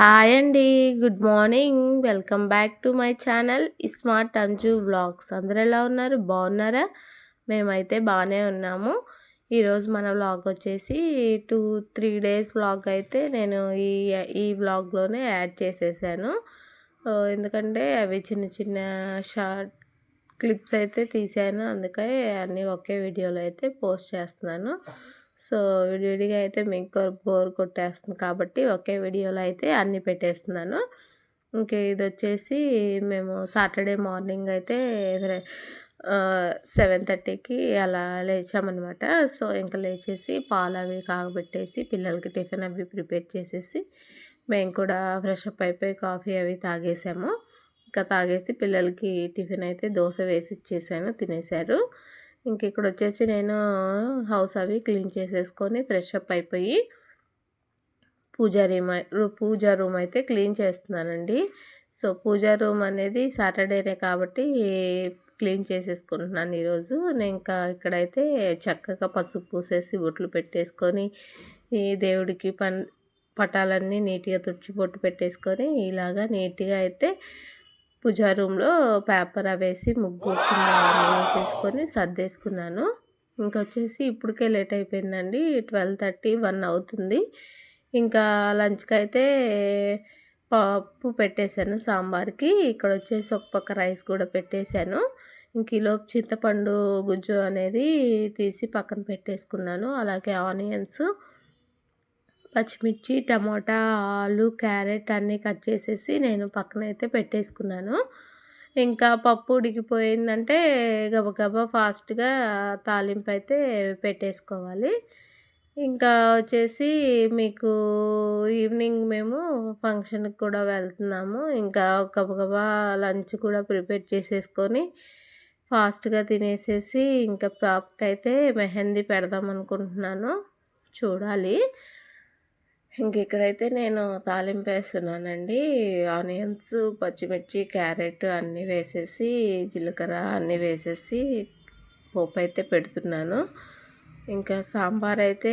Hi అండి. Good morning. Welcome back to my channel smart Anju vlogs. అందరు ఎలా ఉన్నారు? బాగున్నారా? మేమైతే బాగానే ఉన్నాము. ఈరోజు మన వ్లాగ్ వచ్చేసి టూ త్రీ డేస్ వ్లాగ్ అయితే నేను ఈ ఈ వ్లాగ్లోనే యాడ్ చేసేసాను. ఎందుకంటే అవి చిన్న చిన్న షార్ట్ క్లిప్స్ అయితే తీసాను. అందుకే అన్నీ ఒకే వీడియోలో అయితే పోస్ట్ చేస్తున్నాను. సో విడివిడిగా అయితే మీకు బోర్ కొట్టేస్తుంది కాబట్టి ఒకే వీడియోలో అయితే అన్నీ పెట్టేస్తున్నాను. ఇంకా ఇది వచ్చేసి మేము సాటర్డే మార్నింగ్ అయితే సెవెన్ థర్టీకి అలా లేచామన్నమాట. సో ఇంకా లేచేసి పాలు అవి కాగబెట్టేసి పిల్లలకి టిఫిన్ అవి ప్రిపేర్ చేసేసి మేము కూడా ఫ్రెష్ అప్ అయిపోయి కాఫీ అవి తాగేసాము. ఇంకా తాగేసి పిల్లలకి టిఫిన్ అయితే దోశ వేసి ఇచ్చేసాను తినేశారు. ఇంక ఇక్కడ వచ్చేసి నేను హౌస్ అవి క్లీన్ చేసేసుకొని ఫ్రెష్ అప్ అయిపోయి పూజా రూమ్ పూజా రూమ్ అయితే క్లీన్ చేస్తున్నానండి. సో పూజా రూమ్ అనేది సాటర్డేనే కాబట్టి క్లీన్ చేసేసుకుంటున్నాను ఈరోజు. నేను ఇంకా ఇక్కడైతే చక్కగా పసుపు పూసేసి బొట్లు పెట్టేసుకొని ఈ దేవుడికి పన్ పటాలన్నీ నీట్గా తుడిచిపొట్టు పెట్టేసుకొని ఇలాగా నీట్గా అయితే పూజా రూమ్లో పేపర్ అవేసి ముగ్గు చేసుకొని సర్దేసుకున్నాను. ఇంకొచ్చేసి ఇప్పటికే లేట్ అయిపోయిందండి. ట్వెల్వ్ థర్టీ వన్ అవుతుంది. ఇంకా లంచ్కి అయితే పప్పు పెట్టేశాను సాంబార్కి. ఇక్కడ వచ్చేసి ఒక పక్క రైస్ కూడా పెట్టేశాను. ఇంక ఈలోపు చింతపండు గుజ్జు అనేది తీసి పక్కన పెట్టేసుకున్నాను. అలాగే ఆనియన్స్ పచ్చిమిర్చి టమాటా ఆలు క్యారెట్ అన్నీ కట్ చేసేసి నేను పక్కన అయితే పెట్టేసుకున్నాను. ఇంకా పప్పు ఉడికిపోయిందంటే గబగబా ఫాస్ట్గా తాలింపు అయితే పెట్టేసుకోవాలి. ఇంకా వచ్చేసి మీకు ఈవినింగ్ మేము ఫంక్షన్కి కూడా వెళ్తున్నాము. ఇంకా గబగబా లంచ్ కూడా ప్రిపేర్ చేసేసుకొని ఫాస్ట్గా తినేసేసి ఇంకా పాపకైతే మెహందీ పెడదాం అనుకుంటున్నాను చూడాలి. ఇంక ఇక్కడైతే నేను తాలింపు వేస్తున్నానండి. ఆనియన్స్ పచ్చిమిర్చి క్యారెట్ అన్నీ వేసేసి జీలకర్ర అన్నీ వేసేసి పోపు అయితే పెడుతున్నాను. ఇంకా సాంబార్ అయితే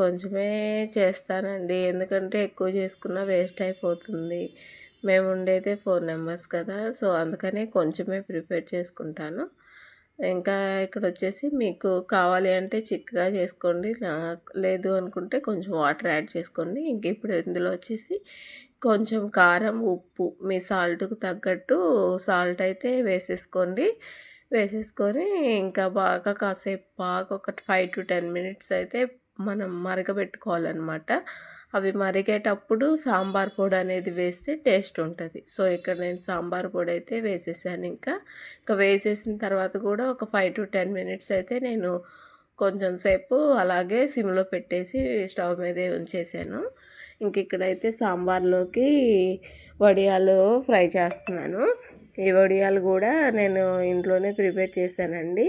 కొంచెమే చేస్తానండి. ఎందుకంటే ఎక్కువ చేసుకున్న వేస్ట్ అయిపోతుంది. మేము ఉండేదే ఫోర్ నెంబర్స్ కదా సో అందుకనే కొంచెమే ప్రిపేర్ చేసుకుంటాను. ఇంకా ఇక్కడ వచ్చేసి మీకు కావాలి అంటే చిక్కగా చేసుకోండి. లేదు అనుకుంటే కొంచెం వాటర్ యాడ్ చేసుకోండి. ఇంక ఇప్పుడు ఇందులో వచ్చేసి కొంచెం కారం ఉప్పు మీ సాల్ట్కు తగ్గట్టు సాల్ట్ అయితే వేసేసుకోండి. వేసేసుకొని ఇంకా బాగా కాసేపు బాగా ఒక ఫైవ్ టు టెన్ మినిట్స్ అయితే మనం మరగబెట్టుకోవాలన్నమాట. అవి మరిగేటప్పుడు సాంబార్ పొడి అనేది వేస్తే టేస్ట్ ఉంటుంది. సో ఇక్కడ నేను సాంబార్ పొడి అయితే వేసేసాను ఇంకా. ఇంకా వేసేసిన తర్వాత కూడా ఒక ఫైవ్ టు టెన్ మినిట్స్ అయితే నేను కొంచెం సేపు అలాగే సిమ్లో పెట్టేసి స్టవ్ మీదే ఉంచేసాను. ఇంక ఇక్కడైతే సాంబార్లోకి వడియాలు ఫ్రై చేస్తున్నాను. ఈ వడియాలు కూడా నేను ఇంట్లోనే ప్రిపేర్ చేశానండి.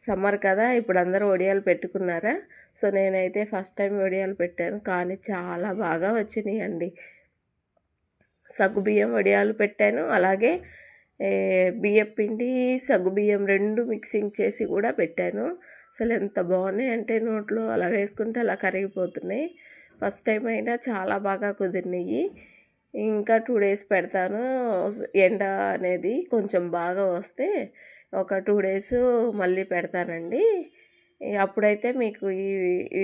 సమ్మర్ కదా ఇప్పుడు అందరూ వడియాలు పెట్టుకున్నారా? సో నేనైతే ఫస్ట్ టైం వడియాలు పెట్టాను. కానీ చాలా బాగా వచ్చినాయి అండి సగ్గుబియ్యం వడియాలు పెట్టాను. అలాగే బియ్యం పిండి సగ్గుబియ్యం రెండు మిక్సింగ్ చేసి కూడా పెట్టాను. అసలు ఎంత బాగున్నాయి అంటే నోట్లో అలా వేసుకుంటే అలా కరిగిపోతున్నాయి. ఫస్ట్ టైం అయినా చాలా బాగా కుదిరినాయి. ఇంకా టూ డేస్ పెడతాను. ఎండ అనేది కొంచెం బాగా వస్తే ఒక టూ డేస్ మళ్ళీ పెడతానండి. అప్పుడైతే మీకు ఈ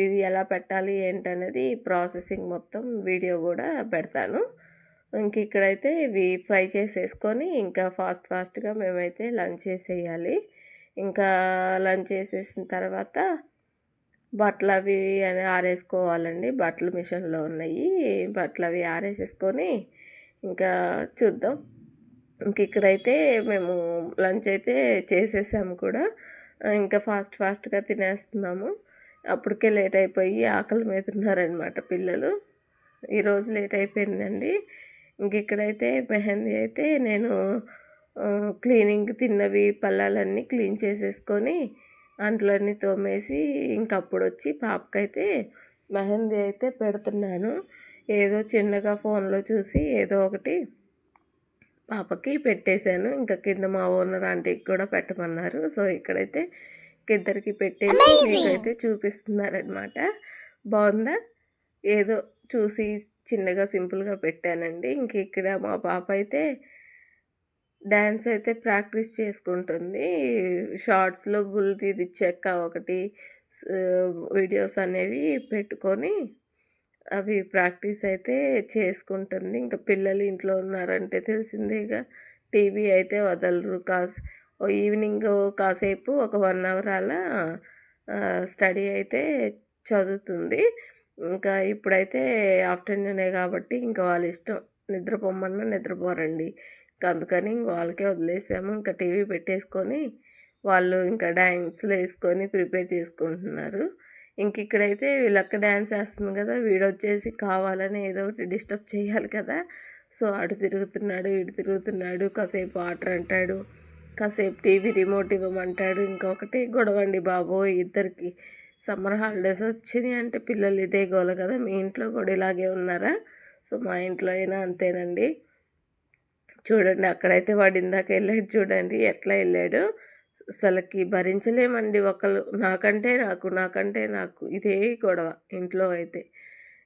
ఇది ఎలా పెట్టాలి ఏంటనేది ప్రాసెసింగ్ మొత్తం వీడియో కూడా పెడతాను. ఇంక ఇక్కడైతే ఇవి ఫ్రై చేసేసుకొని ఇంకా ఫాస్ట్ ఫాస్ట్గా మేమైతే లంచ్ చేసేయాలి. ఇంకా లంచ్ చేసేసిన తర్వాత బట్టలు అవి అని ఆరేసుకోవాలండి. బట్టలు మిషన్లో ఉన్నాయి. బట్టలు అవి ఆరేసేసుకొని ఇంకా చూద్దాం. ఇంక ఇక్కడైతే మేము లంచ్ అయితే చేసేసాము కూడా. ఇంకా ఫాస్ట్ ఫాస్ట్గా తినేస్తున్నాము. అప్పటికే లేట్ అయిపోయి ఆకలి మీద ఉన్నారనమాట పిల్లలు. ఈరోజు లేట్ అయిపోయిందండి. ఇంక ఇక్కడైతే మెహందీ అయితే నేను క్లీనింగ్ తిన్నవి పళ్ళాలన్నీ క్లీన్ చేసేసుకొని అంట్లన్నీ తోమేసి ఇంకప్పుడు వచ్చి పాపకైతే మెహందీ అయితే పెడుతున్నాను. ఏదో చిన్నగా ఫోన్లో చూసి ఏదో ఒకటి పాపకి పెట్టేశాను. ఇంకా కింద మా ఓనర్ ఆంటీకి కూడా పెట్టమన్నారు. సో ఇక్కడైతే ఇద్దరికి పెట్టేసి మీకైతే చూపిస్తున్నారనమాట బాగుందా? ఏదో చూసి చిన్నగా సింపుల్గా పెట్టానండి. ఇంక ఇక్కడ మా పాప అయితే డ్యాన్స్ అయితే ప్రాక్టీస్ చేసుకుంటుంది. షార్ట్స్లో బుల్ది చెక్క ఒకటి వీడియోస్ అనేవి పెట్టుకొని అవి ప్రాక్టీస్ అయితే చేసుకుంటుంది. ఇంకా పిల్లలు ఇంట్లో ఉన్నారంటే తెలిసిందేగా టీవీ అయితే వదలరు. కాస్ ఈవినింగ్ కాసేపు ఒక వన్ అవర్ అలా స్టడీ అయితే చదువుతుంది. ఇంకా ఇప్పుడైతే ఆఫ్టర్నూనే కాబట్టి ఇంకా వాళ్ళ ఇష్టం. నిద్రపోమన్నా నిద్రపోరండి ఇంకా అందుకని ఇంక వాళ్ళకే వదిలేసాము. ఇంకా టీవీ పెట్టేసుకొని వాళ్ళు ఇంకా డ్యాన్స్లు వేసుకొని ప్రిపేర్ చేసుకుంటున్నారు. ఇంక ఇక్కడైతే వీళ్ళక్క డ్యాన్స్ వేస్తుంది కదా వీడొచ్చేసి కావాలని ఏదో ఒకటి డిస్టర్బ్ చేయాలి కదా. సో అటు తిరుగుతున్నాడు ఇటు తిరుగుతున్నాడు కాసేపు వాటర్ అంటాడు కాసేపు టీవీ రిమోట్ ఇవ్వమంటాడు ఇంకొకటి గొడవండి బాబో ఇద్దరికి. సమ్మర్ హాలిడేస్ వచ్చినాయి అంటే పిల్లలు ఇదే గోల కదా మీ ఇంట్లో కూడా ఇలాగే ఉన్నారా? సో మా ఇంట్లో అయినా అంతేనండి. చూడండి అక్కడైతే వాడు ఇందాక వెళ్ళాడు చూడండి ఎట్లా వెళ్ళాడు? అసలుకి భరించలేమండి ఒకళ్ళు. నాకంటే నాకు నాకంటే నాకు ఇదే గొడవ ఇంట్లో అయితే.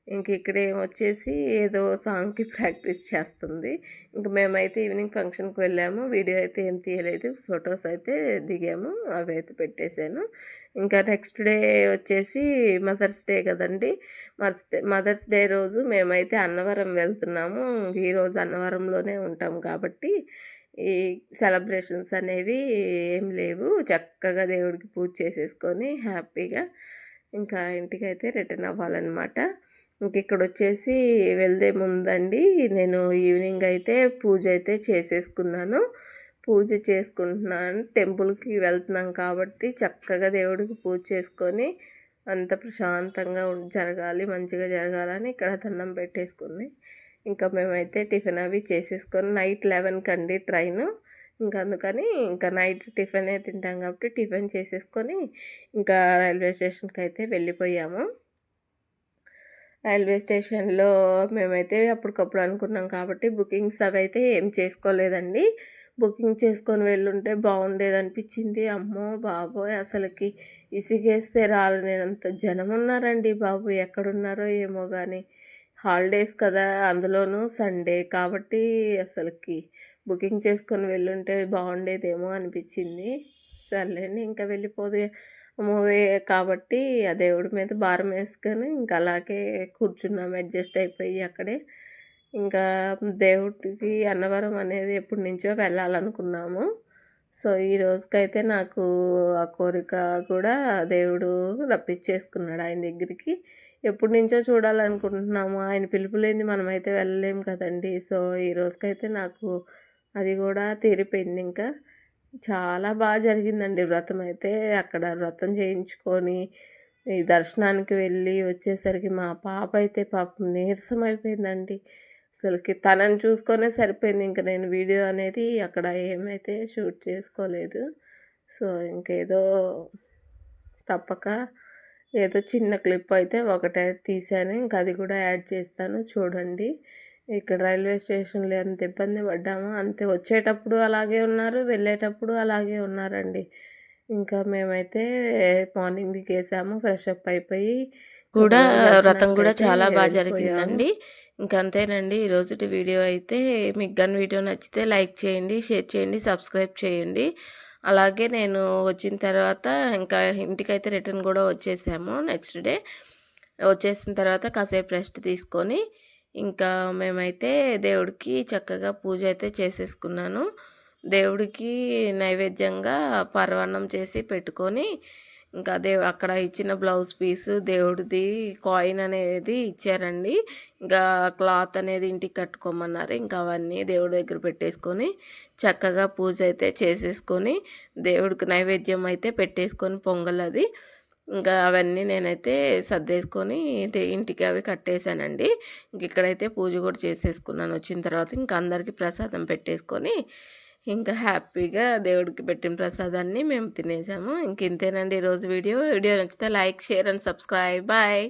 ఇంక ఇక్కడ ఏమొచ్చేసి ఏదో సాంగ్కి ప్రాక్టీస్ చేస్తుంది. ఇంక మేమైతే ఈవినింగ్ ఫంక్షన్కి వెళ్ళాము. వీడియో అయితే ఏం తీయలేదు. ఫొటోస్ అయితే దిగాము. అవి అయితే పెట్టేశాను. ఇంకా నెక్స్ట్ డే వచ్చేసి మదర్స్ డే కదండి. మదర్స్ డే మదర్స్ డే రోజు మేమైతే అన్నవరం వెళ్తున్నాము. ఈరోజు అన్నవరంలోనే ఉంటాం కాబట్టి ఈ సెలబ్రేషన్స్ అనేవి ఏం లేవు. చక్కగా దేవుడికి పూజ చేసేసుకొని హ్యాపీగా ఇంకా ఇంటికైతే రిటర్న్ అవ్వాలన్నమాట. ఇంక ఇక్కడ వచ్చేసి వెళ్దే ముందండి నేను ఈవినింగ్ అయితే పూజ అయితే చేసేసుకున్నాను. పూజ చేసుకుంటున్నాను టెంపుల్కి వెళ్తున్నాం కాబట్టి చక్కగా దేవుడికి పూజ చేసుకొని అంత ప్రశాంతంగా జరగాలి మంచిగా జరగాలని ఇక్కడ దండం పెట్టేసుకుని ఇంకా మేమైతే టిఫిన్ అవి చేసేసుకొని నైట్ లెవెన్కి అండి ట్రైన్. ఇంకా అందుకని ఇంకా నైట్ టిఫినే తింటాం కాబట్టి టిఫిన్ చేసేసుకొని ఇంకా రైల్వే స్టేషన్కి అయితే వెళ్ళిపోయాము. రైల్వే స్టేషన్లో మేమైతే అప్పటికప్పుడు అనుకున్నాం కాబట్టి బుకింగ్స్ అవి అయితే ఏం చేసుకోలేదండి. బుకింగ్ చేసుకొని వెళ్ళుంటే బాగుండేది అనిపించింది అమ్మో బాబోయ్! అసలుకి ఇసిగేస్తే రాలేనంత జనం ఉన్నారండి బాబు. ఎక్కడున్నారో ఏమో కానీ హాలిడేస్ కదా! అందులోనూ సండే కాబట్టి అసలుకి బుకింగ్ చేసుకొని వెళ్ళుంటే బాగుండేదేమో అనిపించింది. సర్లేండి ఇంకా వెళ్ళిపోదు మూవీ కాబట్టి ఆ దేవుడి మీద భారం వేసుకొని ఇంకా అలాగే కూర్చున్నాం. అడ్జస్ట్ అయిపోయి అక్కడే. ఇంకా దేవుడికి అన్నవరం అనేది ఎప్పటి నుంచో వెళ్ళాలనుకున్నాము. సో ఈ రోజుకైతే నాకు ఆ కోరిక కూడా దేవుడు రప్పించేసుకున్నాడు ఆయన దగ్గరికి. ఎప్పటి నుంచో చూడాలనుకుంటున్నాము. ఆయన పిలుపు లేని మనమైతే వెళ్ళలేము కదండి. సో ఈ రోజుకైతే నాకు అది కూడా తీరిపోయింది. ఇంకా చాలా బాగా జరిగిందండి వ్రతం అయితే. అక్కడ వ్రతం చేయించుకొని ఈ దర్శనానికి వెళ్ళి వచ్చేసరికి మా పాప అయితే పాపం నీరసం అయిపోయిందండి. అసలుకి తనని చూసుకొనే సరిపోయింది. ఇంకా నేను వీడియో అనేది అక్కడ ఏమైతే షూట్ చేసుకోలేదు. సో ఇంకేదో తప్పక ఏదో చిన్న క్లిప్ అయితే ఒకటే తీసాను ఇంకా అది కూడా యాడ్ చేస్తాను. చూడండి. ఇక్కడ రైల్వే స్టేషన్లో ఎంత ఇబ్బంది పడ్డామో అంతే. వచ్చేటప్పుడు అలాగే ఉన్నారు వెళ్ళేటప్పుడు అలాగే ఉన్నారండి. ఇంకా మేమైతే మార్నింగ్ దిగేసాము. ఫ్రెష్ అప్ అయిపోయి కూడా వ్రతం కూడా చాలా బాగా జరిగిందండి. ఇంకా అంతేనండి ఈరోజు వీడియో అయితే మీకు కానీ వీడియో నచ్చితే లైక్ చేయండి షేర్ చేయండి సబ్స్క్రైబ్ చేయండి. అలాగే నేను వచ్చిన తర్వాత ఇంకా ఇంటికైతే రిటర్న్ కూడా వచ్చేసాము నెక్స్ట్ డే. వచ్చేసిన తర్వాత కాసేపు రెస్ట్ తీసుకొని ఇంకా మేమైతే దేవుడికి చక్కగా పూజ అయితే చేసేసుకున్నాను. దేవుడికి నైవేద్యంగా పరవాన్నం చేసి పెట్టుకొని ఇంకా దేవు అక్కడ ఇచ్చిన బ్లౌజ్ పీస్ దేవుడిది కాయిన్ అనేది ఇచ్చారండి. ఇంకా క్లాత్ అనేది ఇంటికి కట్టుకోమన్నారు. ఇంకా అవన్నీ దేవుడి దగ్గర పెట్టేసుకొని చక్కగా పూజ అయితే చేసేసుకొని దేవుడికి నైవేద్యం అయితే పెట్టేసుకొని పొంగల్ అది. ఇంకా అవన్నీ నేనైతే సర్దేసుకొని ఇంటికి అవి కట్టేశానండి. ఇంక ఇక్కడైతే పూజ కూడా చేసేసుకున్నాను. వచ్చిన తర్వాత ఇంకా అందరికీ ప్రసాదం పెట్టేసుకొని ఇంకా హ్యాపీగా దేవుడికి పెట్టిన ప్రసాదాన్ని మేము తినేసాము. ఇంక ఇంతేనండి ఈరోజు వీడియో. వీడియో నచ్చితే like share and subscribe. Bye.